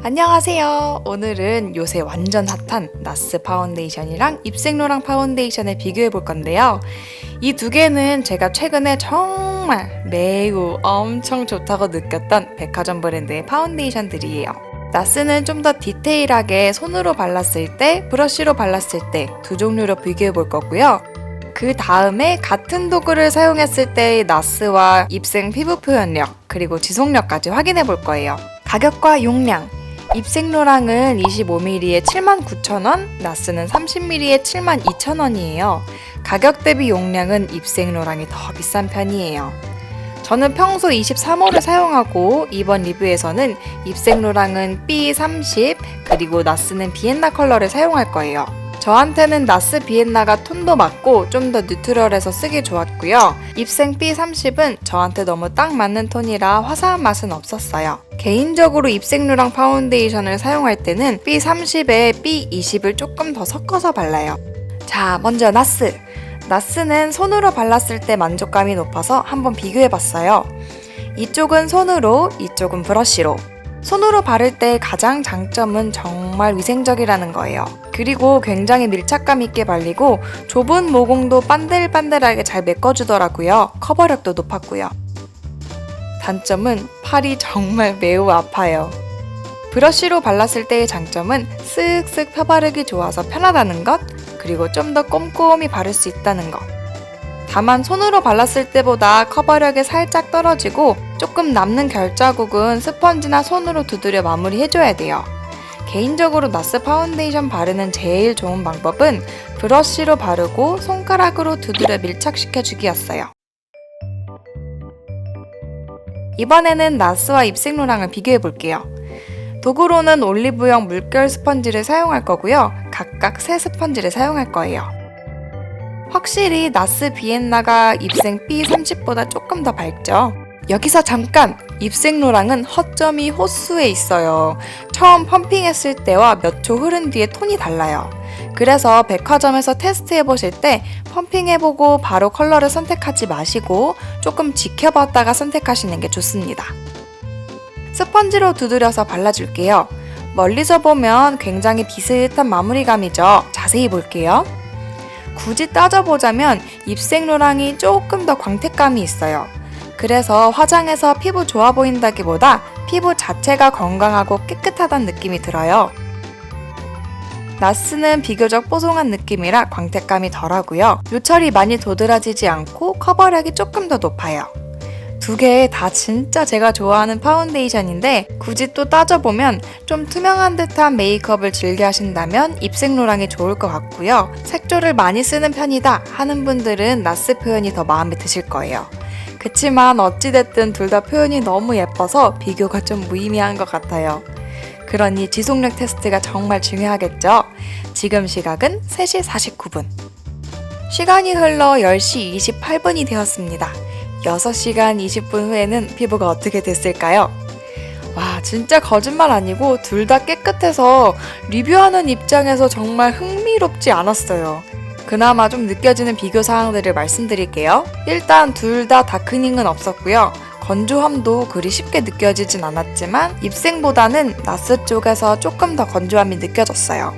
안녕하세요. 오늘은 요새 완전 핫한 나스 파운데이션이랑 입생로랑 파운데이션을 비교해 볼 건데요. 이 두 개는 제가 최근에 정말 매우 엄청 좋다고 느꼈던 백화점 브랜드의 파운데이션들이에요. 나스는 좀 더 디테일하게 손으로 발랐을 때, 브러쉬로 발랐을 때 두 종류로 비교해 볼 거고요. 그 다음에 같은 도구를 사용했을 때의 나스와 입생 피부 표현력, 그리고 지속력까지 확인해 볼 거예요. 가격과 용량. 입생로랑은 25ml에 79,000원, 나스는 30ml에 72,000원이에요. 가격 대비 용량은 입생로랑이 더 비싼 편이에요. 저는 평소 23호를 사용하고 이번 리뷰에서는 입생로랑은 B30 그리고 나스는 비엔나 컬러를 사용할 거예요. 저한테는 나스 비엔나가 톤도 맞고 좀 더 뉴트럴해서 쓰기 좋았고요. 입생 B30은 저한테 너무 딱 맞는 톤이라 화사한 맛은 없었어요. 개인적으로 입생루랑 파운데이션을 사용할 때는 B30에 B20을 조금 더 섞어서 발라요. 자, 먼저 나스. 나스는 손으로 발랐을 때 만족감이 높아서 한번 비교해봤어요. 이쪽은 손으로, 이쪽은 브러쉬로. 손으로 바를 때 가장 장점은 정말 위생적이라는 거예요. 그리고 굉장히 밀착감 있게 발리고 좁은 모공도 반들반들하게 잘 메꿔주더라고요. 커버력도 높았고요. 단점은 팔이 정말 매우 아파요. 브러쉬로 발랐을 때의 장점은 쓱쓱 펴바르기 좋아서 편하다는 것, 그리고 좀 더 꼼꼼히 바를 수 있다는 것. 다만 손으로 발랐을 때보다 커버력이 살짝 떨어지고 조금 남는 결자국은 스펀지나 손으로 두드려 마무리해줘야 돼요. 개인적으로 나스 파운데이션 바르는 제일 좋은 방법은 브러쉬로 바르고 손가락으로 두드려 밀착시켜주기였어요. 이번에는 나스와 입생로랑을 비교해 볼게요. 도구로는 올리브영 물결 스펀지를 사용할 거고요. 각각 세 스펀지를 사용할 거예요. 확실히 나스 비엔나가 입생 B30보다 조금 더 밝죠. 여기서 잠깐! 입생로랑은 허점이 호수에 있어요. 처음 펌핑했을 때와 몇 초 흐른 뒤에 톤이 달라요. 그래서 백화점에서 테스트해 보실 때 펌핑해보고 바로 컬러를 선택하지 마시고 조금 지켜봤다가 선택하시는 게 좋습니다. 스펀지로 두드려서 발라줄게요. 멀리서 보면 굉장히 비슷한 마무리감이죠. 자세히 볼게요. 굳이 따져보자면 입생로랑이 조금 더 광택감이 있어요. 그래서 화장해서 피부 좋아 보인다기보다 피부 자체가 건강하고 깨끗하다는 느낌이 들어요. 나스는 비교적 뽀송한 느낌이라 광택감이 덜하고요. 요철이 많이 도드라지지 않고 커버력이 조금 더 높아요. 두 개 다 진짜 제가 좋아하는 파운데이션인데 굳이 또 따져보면 좀 투명한 듯한 메이크업을 즐겨 하신다면 입생로랑이 좋을 것 같고요. 색조를 많이 쓰는 편이다 하는 분들은 나스 표현이 더 마음에 드실 거예요. 그치만 어찌됐든 둘 다 표현이 너무 예뻐서 비교가 좀 무의미한 것 같아요. 그러니 지속력 테스트가 정말 중요하겠죠? 지금 시각은 3시 49분. 시간이 흘러 10시 28분이 되었습니다. 6시간 20분 후에는 피부가 어떻게 됐을까요? 와, 진짜 거짓말 아니고 둘 다 깨끗해서 리뷰하는 입장에서 정말 흥미롭지 않았어요. 그나마 좀 느껴지는 비교 사항들을 말씀드릴게요. 일단 둘 다 다크닝은 없었고요. 건조함도 그리 쉽게 느껴지진 않았지만 입생보다는 나스 쪽에서 조금 더 건조함이 느껴졌어요.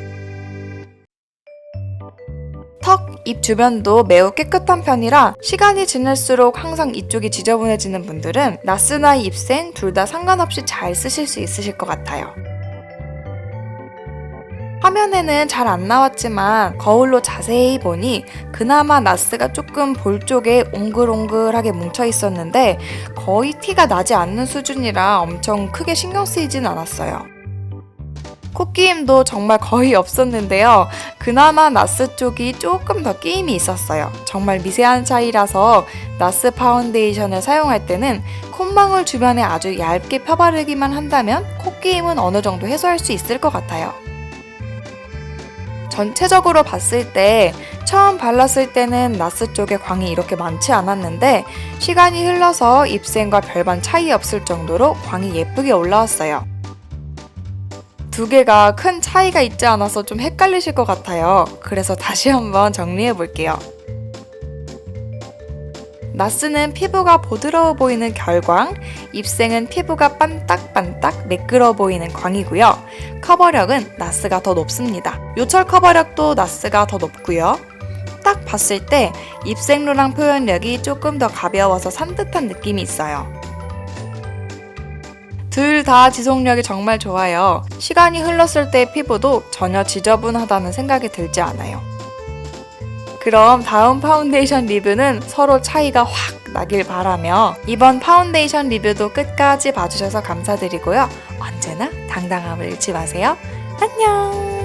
턱, 입 주변도 매우 깨끗한 편이라 시간이 지날수록 항상 이쪽이 지저분해지는 분들은 나스나 입생 둘 다 상관없이 잘 쓰실 수 있으실 것 같아요. 화면에는 잘 안 나왔지만 거울로 자세히 보니 그나마 나스가 조금 볼 쪽에 옹글옹글하게 뭉쳐 있었는데 거의 티가 나지 않는 수준이라 엄청 크게 신경 쓰이진 않았어요. 코끼임도 정말 거의 없었는데요. 그나마 나스 쪽이 조금 더 끼임이 있었어요. 정말 미세한 차이라서 나스 파운데이션을 사용할 때는 콧망울 주변에 아주 얇게 펴바르기만 한다면 코끼임은 어느 정도 해소할 수 있을 것 같아요. 전체적으로 봤을 때 처음 발랐을 때는 나스 쪽에 광이 이렇게 많지 않았는데 시간이 흘러서 입생과 별반 차이 없을 정도로 광이 예쁘게 올라왔어요. 두 개가 큰 차이가 있지 않아서 좀 헷갈리실 것 같아요. 그래서 다시 한번 정리해 볼게요. 나스는 피부가 부드러워 보이는 결광, 입생은 피부가 반딱반딱 매끄러워 보이는 광이고요. 커버력은 나스가 더 높습니다. 요철 커버력도 나스가 더 높고요. 딱 봤을 때 입생로랑 표현력이 조금 더 가벼워서 산뜻한 느낌이 있어요. 둘 다 지속력이 정말 좋아요. 시간이 흘렀을 때 피부도 전혀 지저분하다는 생각이 들지 않아요. 그럼 다음 파운데이션 리뷰는 서로 차이가 확 나길 바라며 이번 파운데이션 리뷰도 끝까지 봐주셔서 감사드리고요. 언제나 당당함을 잃지 마세요. 안녕!